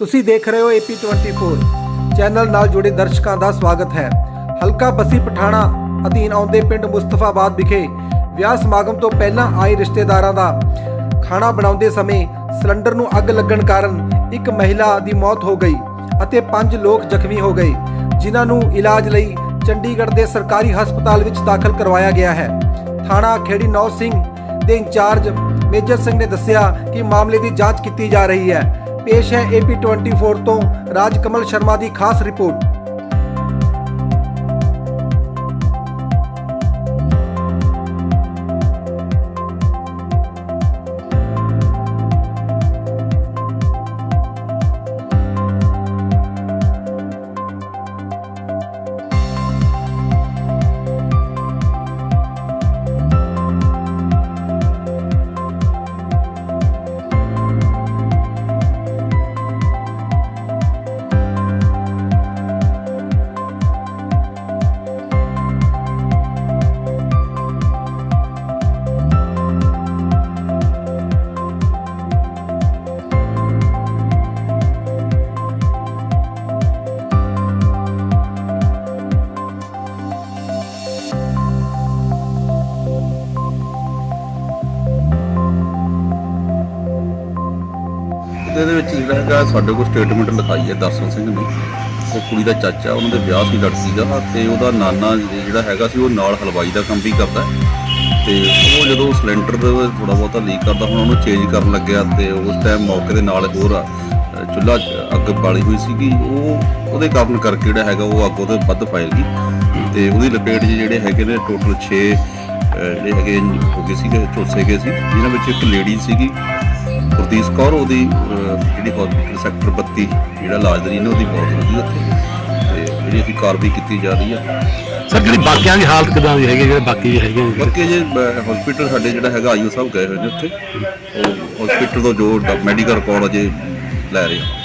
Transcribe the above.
ਤੁਸੀਂ ਦੇਖ ਰਹੇ ਹੋ AP24 ਚੈਨਲ ਨਾਲ ਜੁੜੇ ਦਰਸ਼ਕਾਂ ਦਾ ਸਵਾਗਤ ਹੈ। ਹਲਕਾ ਬਸੀ ਪਠਾਣਾ ਅਧੀਨ ਆਉਂਦੇ ਪਿੰਡ ਮੁਸਤਫਾਬਾਦ ਵਿਖੇ ਵਿਆਹ ਸਮਾਗਮ ਤੋਂ ਪਹਿਲਾਂ ਆਏ ਰਿਸ਼ਤੇਦਾਰਾਂ ਦਾ ਖਾਣਾ ਬਣਾਉਂਦੇ ਸਮੇਂ ਸਿਲੰਡਰ ਨੂੰ ਅੱਗ ਲੱਗਣ ਕਾਰਨ ਇੱਕ ਮਹਿਲਾ ਦੀ ਮੌਤ ਹੋ ਗਈ ਅਤੇ ਪੰਜ ਲੋਕ ਜ਼ਖਮੀ ਹੋ ਗਏ, ਜਿਨ੍ਹਾਂ ਨੂੰ ਇਲਾਜ ਲਈ ਚੰਡੀਗੜ੍ਹ ਦੇ ਸਰਕਾਰੀ ਹਸਪਤਾਲ ਵਿੱਚ ਦਾਖਲ ਕਰਵਾਇਆ ਗਿਆ ਹੈ। ਥਾਣਾ ਖੇੜੀ ਨੌ ਸਿੰਘ ਦੇ ਇੰਚਾਰਜ ਮੇਜਰ ਸਿੰਘ ਨੇ ਦੱਸਿਆ ਕਿ ਮਾਮਲੇ ਦੀ ਜਾਂਚ ਕੀਤੀ ਜਾ ਰਹੀ ਹੈ। ਪੇਸ਼ ਹੈ AP24 ਤੋਂ ਰਾਜ ਕਮਲ ਸ਼ਰਮਾ ਦੀ ਖਾਸ ਰਿਪੋਰਟ। ਇਹਦੇ ਵਿੱਚ ਜਿਹੜਾ ਹੈਗਾ, ਸਾਡੇ ਕੋਲ ਸਟੇਟਮੈਂਟ ਲਿਖਾਈ ਹੈ ਦਰਸ਼ਨ ਸਿੰਘ ਨੇ। ਉਹ ਕੁੜੀ ਦਾ ਚਾਚਾ, ਉਹਨਾਂ ਦੇ ਵਿਆਹ ਸੀ ਲੜਕੀ ਦਾ ਤੇ ਉਹਦਾ ਨਾਨਾ ਜਿਹੜਾ ਹੈਗਾ ਸੀ, ਉਹ ਨਾਲ ਹਲਵਾਈ ਦਾ ਕੰਮ ਵੀ ਕਰਦਾ ਤੇ ਉਹ ਜਦੋਂ ਸਿਲੰਡਰ ਥੋੜਾ ਬਹੁਤਾ ਲੀਕ ਕਰਦਾ, ਹੁਣ ਉਹਨੂੰ ਚੇਂਜ ਕਰਨ ਲੱਗਿਆ ਤੇ ਉਸ ਟਾਈਮ ਮੌਕੇ ਦੇ ਨਾਲ ਹੋਰ ਚੁੱਲ੍ਹਾ ਅੱਗ ਬਾਲੀ ਹੋਈ ਸੀਗੀ। ਉਹ ਉਹਦੇ ਕਾਰਨ ਕਰਕੇ ਜਿਹੜਾ ਹੈਗਾ, ਉਹ ਅੱਗ ਉਹਦੇ ਵੱਧ ਫੈਲ ਗਈ। ਤੇ ਉਹਦੀ ਲਪੇਟ 'ਚ ਜਿਹੜੇ ਹੈਗੇ ਨੇ ਟੋਟਲ 6 ਜਿਹੜੇ ਹੈਗੇ ਹੋ ਗਏ ਸੀਗੇ ਚੋਸੇ ਗਏ ਸੀ, ਜਿਨ੍ਹਾਂ ਵਿੱਚ ਇੱਕ ਲੇਡੀ ਸੀਗੀ। ਗੁਰਦੀਸ਼ ਕੌਰ ਉਹਦੀ ਜਿਹੜੀ ਹਸਪੀਟਲ ਸੈਕਟਰ 32 ਜਿਹੜਾ ਇਲਾਜ ਰਹੀ ਨੇ ਉਹਦੀ ਮੌਤ ਹੋ ਗਈ ਉੱਥੇ। ਤੇ ਜਿਹੜੀ ਅਸੀਂ ਕਾਰਵਾਈ ਕੀਤੀ ਜਾ ਰਹੀ ਹੈ ਸਰ ਜਿਹੜੀ ਬਾਕੀਆਂ ਦੀ ਹਾਲਤ ਕਿਦਾਂ ਦੀ ਹੈਗੀ ਜਿਹੜੇ ਬਾਕੀ ਵੀ ਹੈਗੇ ਨੇ? ਬਾਕੀ ਜੇ ਹਸਪੀਟਲ ਸਾਡੇ ਜਿਹੜਾ ਹੈਗਾ ਆਈਓ ਸਾਹਿਬ ਗਏ ਹੋਏ ਨੇ ਉੱਥੇ। ਉਹ ਹਸਪੀਟਲ ਤੋਂ ਜੋ ਮੈਡੀਕਲ ਰਿਕਾਰਡ ਅਜੇ ਲੈ ਰਹੇ ਆ।